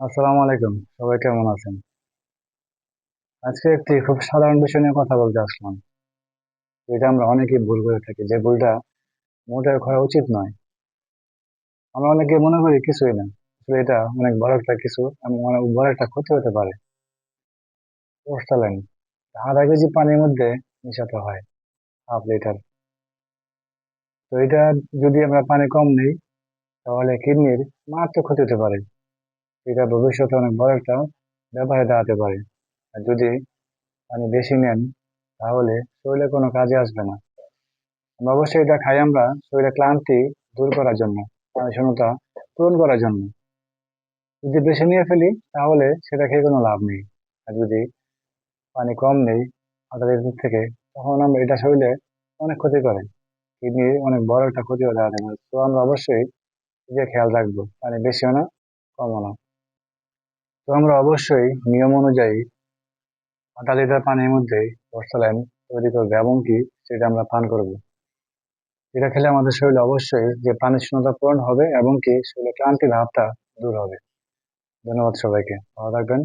আসসালামু আলাইকুম। সবাই কেমন আছেন? আজকে একটি খুব সাধারণ বিষয় নিয়ে কথা বলতে আসলাম। যেটা আমরা অনেকেই ভুল করে থাকি, যে ভুলটা মোটেও করা উচিত নয়। আমরা অনেকে মনে করি কিছুই না। আসলে এটা অনেক বড় একটা কিছু, এবং বড় একটা ক্ষতি হতে পারে। আধা কেজি পানির মধ্যে মিশাতে হয়, হাফ লিটার। তো এটা যদি আমরা পানি কম নিই, তাহলে কিডনির মারাত্মক ক্ষতি হতে পারে। এটা ভবিষ্যতে অনেক বড় একটা ব্যাপারে দাঁড়াতে পারে। আর যদি পানি বেশি নেন, তাহলে শরীরে কোনো কাজে আসবে না। অবশ্যই এটা খাই আমরা শরীরে ক্লান্তি দূর করার জন্য শূন্যতা পূরণ করার জন্য। যদি বেশি নিয়ে ফেলি, তাহলে সেটা খেয়ে কোনো লাভ নেই। আর যদি পানি কম নেই আধা লিটার থেকে, তখন আমরা এটা শরীরে অনেক ক্ষতি করে। কিডনির অনেক বড় একটা ক্ষতি হয়ে দাঁড়াতে পারে। তো আমরা অবশ্যই যে খেয়াল রাখব, পানি বেশিও না, কমও না। তো আমরা অবশ্যই নিয়ম অনুযায়ী আধা লিটার পানির মধ্যে স্যালাইন তৈরি করবে এবং কি সেটা আমরা পান করব। এটা খেলে আমাদের শরীরে অবশ্যই যে পানির শূন্যতা পূরণ হবে এবং কি শরীরে ক্লান্তি ভাবটা দূর হবে। ধন্যবাদ সবাইকে। ভালো থাকবেন।